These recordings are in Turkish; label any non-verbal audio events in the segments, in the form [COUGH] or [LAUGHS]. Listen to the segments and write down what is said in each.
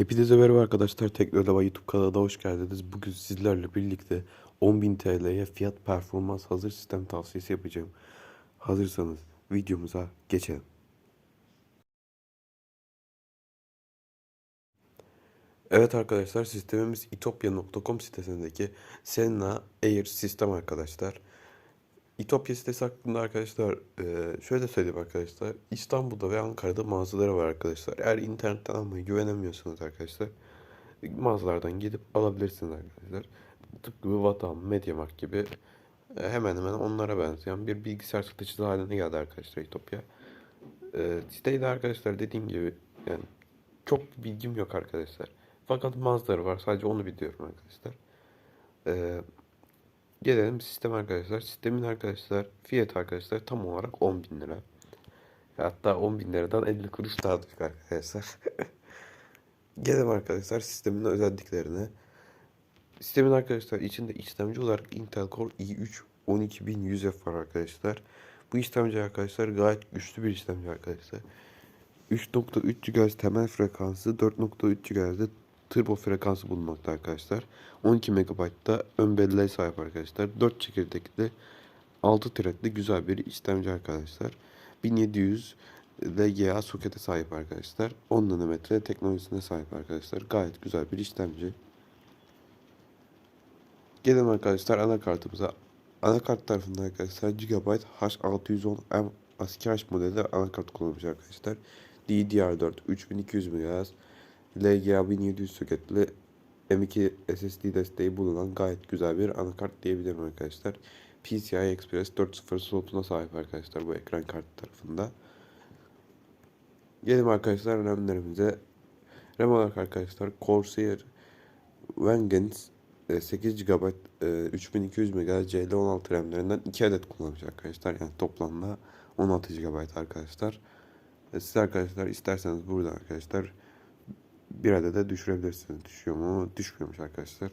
Hepinize merhaba arkadaşlar. Teknodava YouTube kanalına hoş geldiniz. Bugün sizlerle birlikte 10.000 TL'ye fiyat performans hazır sistem tavsiyesi yapacağım. Hazırsanız videomuza geçelim. Evet arkadaşlar sistemimiz itopya.com sitesindeki Senna Air sistem arkadaşlar. İtopya sitesi hakkında arkadaşlar eee, şöyle söyleyeyim arkadaşlar. İstanbul'da ve Ankara'da mağazaları var arkadaşlar. Eğer internetten almayı güvenemiyorsanız arkadaşlar mağazalardan gidip alabilirsiniz arkadaşlar. Tıpkı Vatan, Mediamarkt gibi e, hemen hemen onlara benzeyen bir bilgisayar satıcısı haline geldi arkadaşlar İtopya. E, siteyi de arkadaşlar dediğim gibi yani çok bilgim yok arkadaşlar. Fakat mağazaları var sadece onu biliyorum arkadaşlar. E, Gelelim sistem arkadaşlar. Sistemin arkadaşlar fiyatı arkadaşlar tam olarak 10 bin lira. Hatta 10 bin liradan 50 kuruş daha düşük arkadaşlar. [LAUGHS] Gelelim arkadaşlar sistemin özelliklerine. Sistemin arkadaşlar içinde işlemci olarak Intel Core i3 12100F var arkadaşlar. Bu işlemci arkadaşlar gayet güçlü bir işlemci arkadaşlar. 3.3 GHz temel frekansı, 4.3 GHz'de turbo frekansı bulunmakta arkadaşlar. 12 MB'da ön belleğe sahip arkadaşlar. 4 çekirdekli 6 threadli güzel bir işlemci arkadaşlar. 1700 LGA sokete sahip arkadaşlar. 10 nanometre teknolojisine sahip arkadaşlar. Gayet güzel bir işlemci. Gelelim arkadaşlar anakartımıza. Anakart tarafında arkadaşlar Gigabyte H610M ASCII H modeli anakart kullanmış arkadaşlar. DDR4 3200 MHz LGA 1700 soketli M2 SSD desteği bulunan gayet güzel bir anakart diyebilirim arkadaşlar. PCI Express 4.0 slotuna sahip arkadaşlar bu ekran kartı tarafında. Gelelim arkadaşlar RAM'lerimize. RAM olarak arkadaşlar Corsair Vengeance e, 8 GB e, 3200 MHz CL16 RAM'lerinden 2 adet kullanmış arkadaşlar. Yani toplamda 16 GB arkadaşlar. E, Siz arkadaşlar isterseniz burada arkadaşlar bir adet de düşürebilirsiniz. Düşüyor mu? Düşmüyormuş arkadaşlar.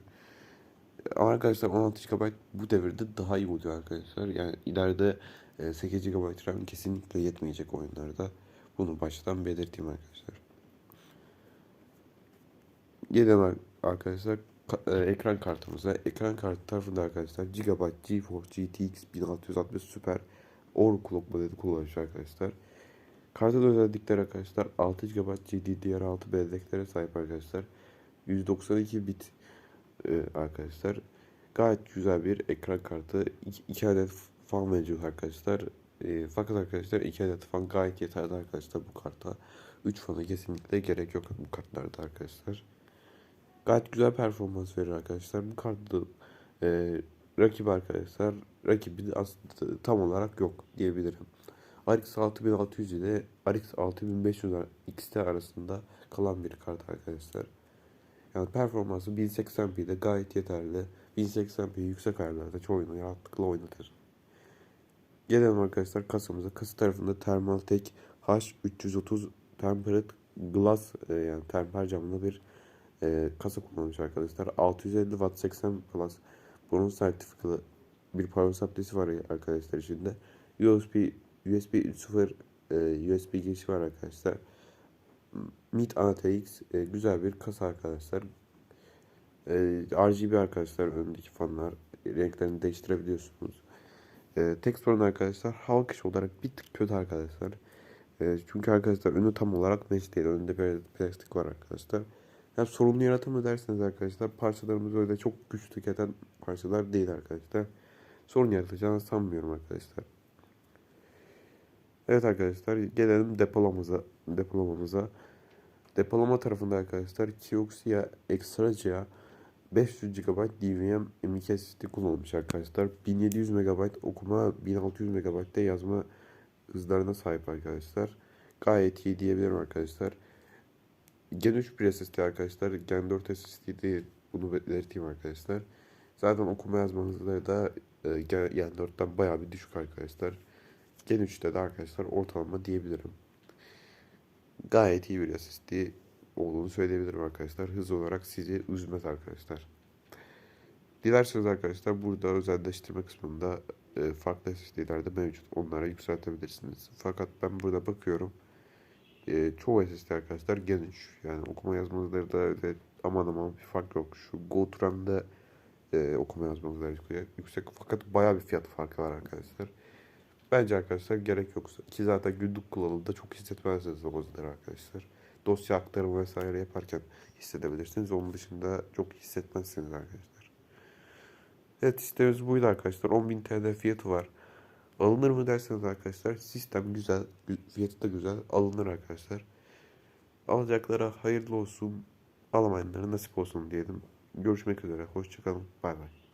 Ama arkadaşlar 16 GB bu devirde daha iyi oluyor arkadaşlar. Yani ileride e, 8 GB RAM kesinlikle yetmeyecek oyunlarda. Bunu baştan belirteyim arkadaşlar. Gelelim ar- arkadaşlar ka- e, ekran kartımıza. Ekran kartı tarafında arkadaşlar Gigabyte GeForce GTX 1660 Super Overclock modeli kullanmış arkadaşlar. Kartın özellikleri arkadaşlar 6 GB GDDR6 belleklere sahip arkadaşlar. 192 bit e, arkadaşlar. Gayet güzel bir ekran kartı. 2 adet fan mevcut arkadaşlar. E, fakat arkadaşlar 2 adet fan gayet yeterli arkadaşlar bu karta. 3 fana kesinlikle gerek yok bu kartlarda arkadaşlar. Gayet güzel performans verir arkadaşlar. Bu kartı e, rakibi arkadaşlar rakibi aslında tam olarak yok diyebilirim. RX 6600 ile RX 6500 XT arasında kalan bir kart arkadaşlar. Yani performansı 1080p'de gayet yeterli. 1080p yüksek ayarlarda çoğu oyunu rahatlıkla oynatır. Gelelim arkadaşlar kasamıza. Kasa tarafında Thermaltake H330 Tempered Glass e, yani temper camlı bir e, kasa kullanmış arkadaşlar. 650 Watt 80 Plus bunun sertifikalı bir power supply'si var arkadaşlar içinde. USB USB 3.0 e, USB girişi var arkadaşlar. Mid ATX e, güzel bir kasa arkadaşlar. E, RGB arkadaşlar önündeki fanlar renklerini değiştirebiliyorsunuz. E, tek sorun arkadaşlar halk iş olarak bir tık kötü arkadaşlar. Çünkü arkadaşlar önü tam olarak mesh değil. Önünde bir plastik var arkadaşlar. Yani sorunlu yaratır mı derseniz arkadaşlar parçalarımız öyle çok güç tüketen parçalar değil arkadaşlar. Sorun yaratacağını sanmıyorum arkadaşlar. Evet arkadaşlar gelelim depolamamıza. Depolamamıza. Depolama tarafında arkadaşlar Kioxia Extragia 500 GB DVM M.2 SSD kullanılmış arkadaşlar. 1700 MB okuma, 1600 MB de yazma hızlarına sahip arkadaşlar. Gayet iyi diyebilirim arkadaşlar. Gen 3 bir SSD arkadaşlar. Gen 4 SSD değil. Bunu belirteyim arkadaşlar. Zaten okuma yazma hızları da e, Gen 4'ten bayağı bir düşük arkadaşlar. Gen 3'te de arkadaşlar ortalama diyebilirim. Gayet iyi bir SSD olduğunu söyleyebilirim arkadaşlar. Hız olarak sizi üzmez arkadaşlar. Dilerseniz arkadaşlar burada özelleştirme kısmında e, farklı SSD'ler de mevcut. Onlara yükseltebilirsiniz. Fakat ben burada bakıyorum. e, çoğu SSD arkadaşlar geniş. Yani okuma yazma hızları da öyle aman aman bir fark yok. Şu GoToRAM'da e, okuma yazma hızları yüksek, fakat bayağı bir fiyat farkı var arkadaşlar. Bence arkadaşlar gerek yoksa ki zaten günlük kullanımda çok hissetmezsiniz o arkadaşlar. Dosya aktarımı vesaire yaparken hissedebilirsiniz. Onun dışında çok hissetmezsiniz arkadaşlar. Evet sitemiz buydu arkadaşlar. 10.000 TL fiyatı var. Alınır mı derseniz arkadaşlar sistem güzel, fiyatı da güzel. Alınır arkadaşlar. Alacaklara hayırlı olsun, alamayanlara nasip olsun diyelim. Görüşmek üzere, hoşçakalın, bay bay.